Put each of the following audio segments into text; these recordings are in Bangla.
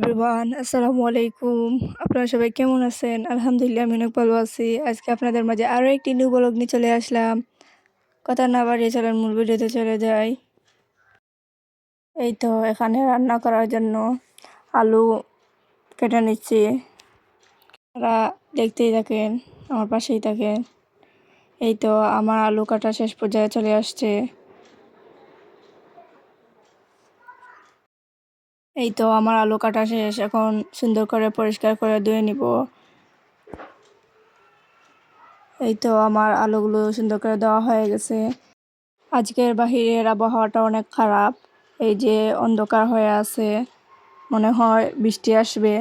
এভরিওয়ান, আসসালামু আলাইকুম। আপনারা সবাই কেমন আছেন? আলহামদুলিল্লাহ, আমি অনেক ভালো আছি। আজকে আপনাদের মাঝে আরও একটি নিউ ব্লগ নিয়ে চলে আসলাম। কথা না বাড়িয়ে চলেন মূল ভিডিওতে চলে যাই। এই তো, এখানে রান্না করার জন্য আলু কেটে নিচ্ছি। আপনারা দেখতেই থাকেন, আমার পাশেই থাকেন। এই তো, আমার আলু কাটা শেষ পর্যায়ে চলে আসছে। এই তো আমার আলু কাটা শেষ। এখন সুন্দর করে পরিষ্কার করে ধুয়ে নিব। এই তো আমার আলুগুলো সুন্দর করে দেওয়া হয়ে গেছে। আজকের বাহিরের আবহাওয়াটা অনেক খারাপ। এই যে অন্ধকার হয়ে আছে। মনে হয় বৃষ্টি আসবে।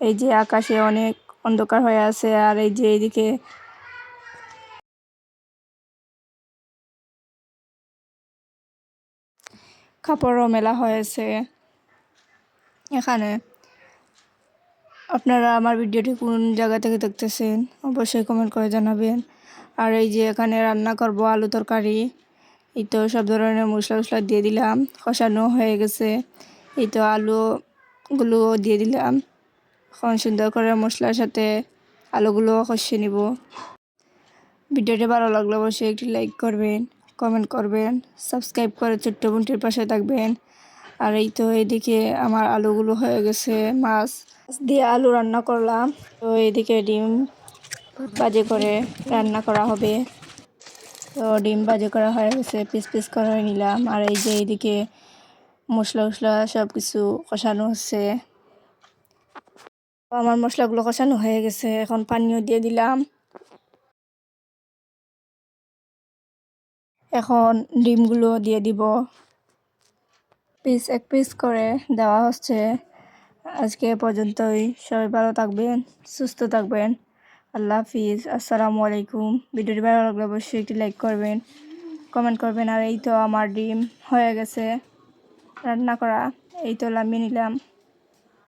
এই যে আকাশে অনেক অন্ধকার হয়ে আছে আর এই যে এইদিকে কাপড়ও মেলা হয়েছে। এখানে। আপনারা আমার ভিডিওটি কোন জায়গা থেকে দেখতেছেন, অবশ্যই কমেন্ট করে জানাবেন। আর এই যে এখানে রান্না করব আলু তরকারি, এই তো সব ধরনের মশলা মশলা দিয়ে দিলাম, কষানো হয়ে গেছে। এই তো আলুগুলো দিয়ে দিলাম, এখন সুন্দর করে মশলার সাথে আলুগুলো কষিয়ে নিব। ভিডিওটি ভালো লাগলে অবশ্যই একটি লাইক করবেন কমেন্ট করবেন সাবস্ক্রাইব করে ছোট্ট বোনটির পাশে থাকবেন। আর এই তো এদিকে আমার আলুগুলো হয়ে গেছে, মাছ দিয়ে আলু রান্না করলাম। তো এদিকে ডিম বাজে করে রান্না করা হবে। তো ডিম বাজে করা হয়ে গেছে, পিস পিস করে নিলাম। আর এই যে এইদিকে মশলা উশলা সব কিছু কষানো হচ্ছে। আমার মশলাগুলো কষানো হয়ে গেছে, এখন পানিও দিয়ে দিলাম। এখন ডিমগুলো দিয়ে দিব। পিস এক পিস করে দেওয়া হচ্ছে। আজকে পর্যন্তই। সবাই ভালো থাকবেন, সুস্থ থাকবেন। আল্লাহ হাফিজ। আসসালামু আলাইকুম। ভিডিওটি ভালো লাগলে অবশ্যই একটি লাইক করবেন কমেন্ট করবেন। আর এই তো আমার ডিম হয়ে গেছে। রান্না করা, এই তো লামিয়ে নিলাম।